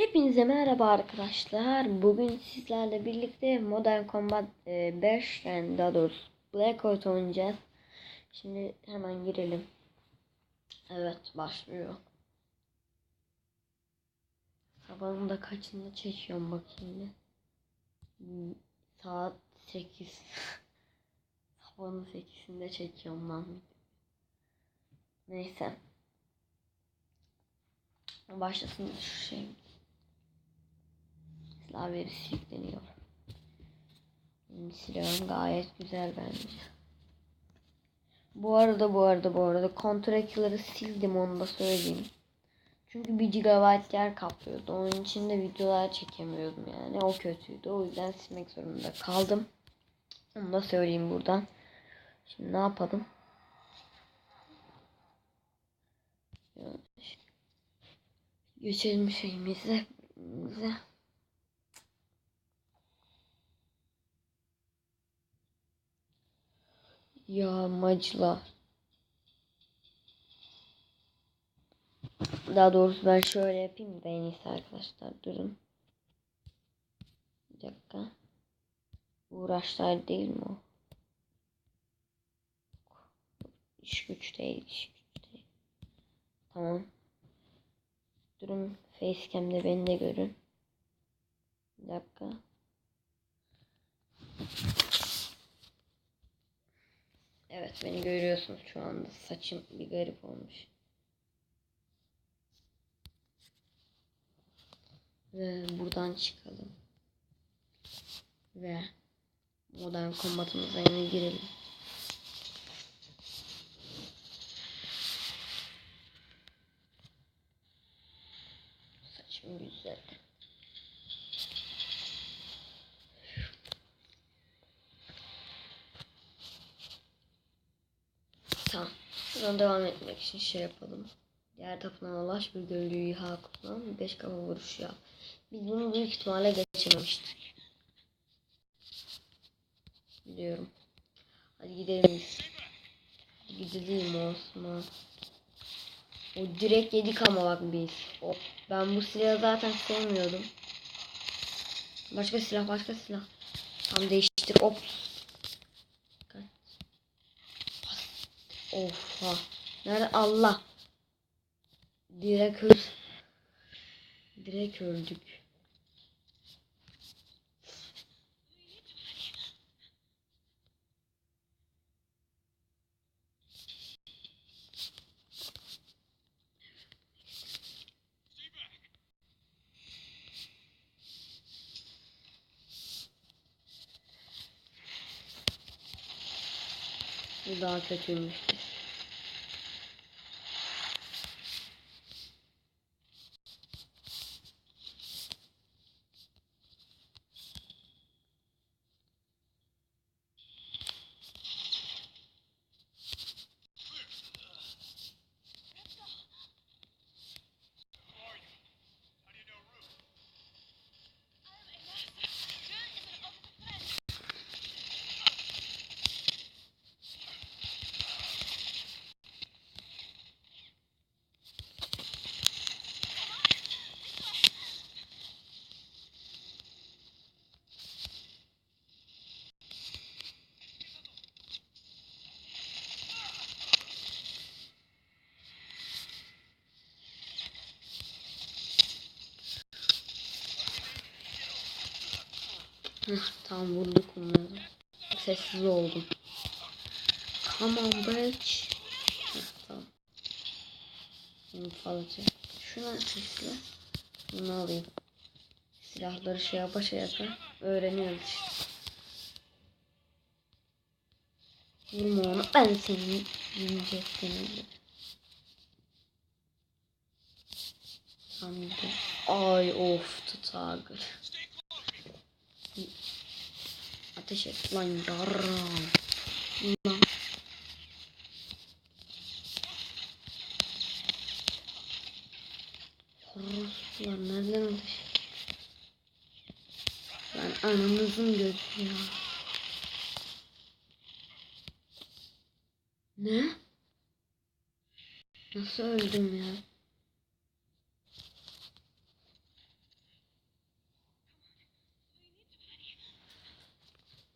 Hepinize merhaba arkadaşlar. Bugün sizlerle birlikte Modern Combat e, 5 yani daha doğrusu Black Ops oynayacağız. Şimdi hemen girelim. Evet başlıyor. Sabahın da kaçında çekiyorum bakayım bir. Hmm, Saat 8. Sabahın 8'inde çekiyorum lan. Neyse. Başlasın şu şey. Silah verisi yükleniyor. Benim silahım gayet güzel bence. Bu arada bu arada bu arada Contract'ları sildim onu da söyleyeyim. Çünkü 1 GB yer kaplıyordu. Onun için de videolar çekemiyordum yani. O kötüydü. O yüzden silmek zorunda kaldım. Onu da söyleyeyim buradan. Şimdi ne yapalım? Geçelim şeyimize. Yağmacılar. Daha doğrusu ben şöyle yapayım da en iyisi arkadaşlar. Durun. Bir dakika. Uğraşlar değil mi o? İş güç değil, iş güç değil. Tamam. Durun facecam'de beni de görün. Bir dakika. Evet beni görüyorsunuz şu anda. Saçım bir garip olmuş. Ve buradan çıkalım. Ve modern kombatımıza yine girelim. Saçım güzel. Tamam. Şuradan devam etmek için şey yapalım. Diğer tapınağına ulaş bir gölgü İHA kullan. 5 kafa vuruş yap. Biz bunu büyük ihtimalle geçememiştik. Biliyorum. Hadi gidelim biz. Gidelim Osman. O direkt yedik ama bak biz. O, ben bu silahı zaten sevmiyordum. Başka silah başka silah. Tam değiştir. Hop. Of ha. Nerede Allah. Direkt öl. Direkt öldük. Bu daha kötüymüş. Tam vurduk onları. Sessiz oldum. Come on bitch. Heh, tamam. Bunu. Şuna sesle. Bunu alayım. Silahları şey yapa şey yapa öğreniyoruz işte. Vurma onu. Ben seni yiyecektim. Sandım. Ay of tutagır. Ateş et lan yarram. Lan. Orospular nereden ateş Ben ananızın gözü ya. Ne? Nasıl öldüm ya?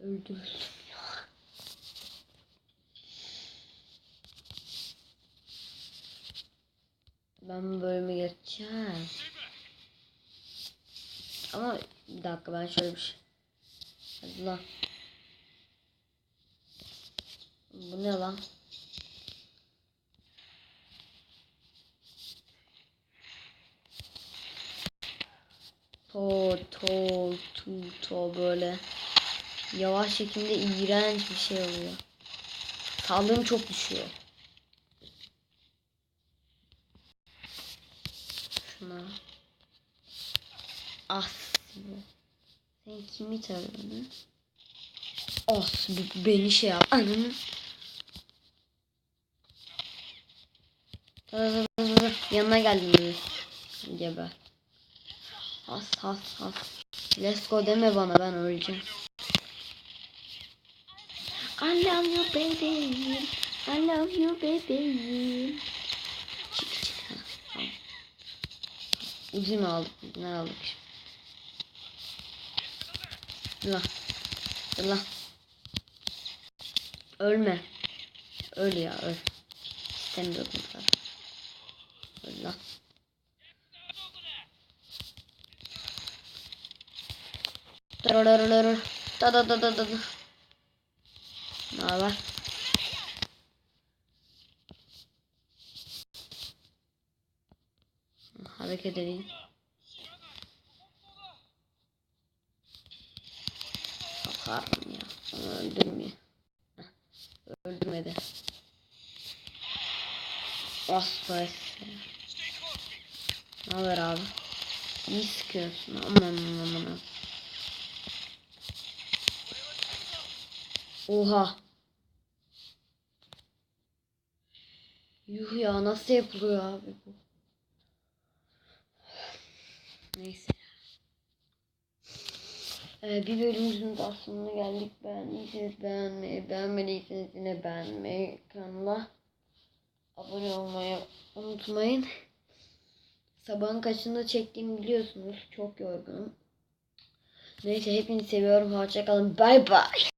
Öldürdüm ya. Ben bu bölümü geçeceğim. Ama bir dakika ben şöyle bir şey. Hadi lan. Bu ne lan? To to tu to böyle yavaş şekilde iğrenç bir şey oluyor. Sağlığım çok düşüyor. Şuna. As bu. Sen kimi tanıdın? As beni şey yap. Ananı. Yanına geldim. Geber. Has has has. Let's go deme bana ben öleceğim. I love you baby. I love you baby. Çık çık. Tamam. Aldık? Ne aldık şimdi? Dur lan. Ölme. Öl ya öl. İstemiyorum zaten. Öl lan. Dararararara. Ne haber? Hareket edeyim. Sokarım ya. Onu öldürmüyor. Heh, Öldürmedi. Asla esir. Ne haber abi? İyi sıkıyorsun. Aman aman aman. Oha. Yuh ya nasıl yapılıyor abi bu? Neyse. Ee, bir bölümümüzün daha sonuna geldik. Beğendiyseniz beğenmeyi, beğenmediyseniz yine beğenmeyi, kanala abone olmayı unutmayın. Sabahın kaçında çektiğimi biliyorsunuz. Çok yorgunum. Neyse hepinizi seviyorum. Hoşçakalın. Bay bay.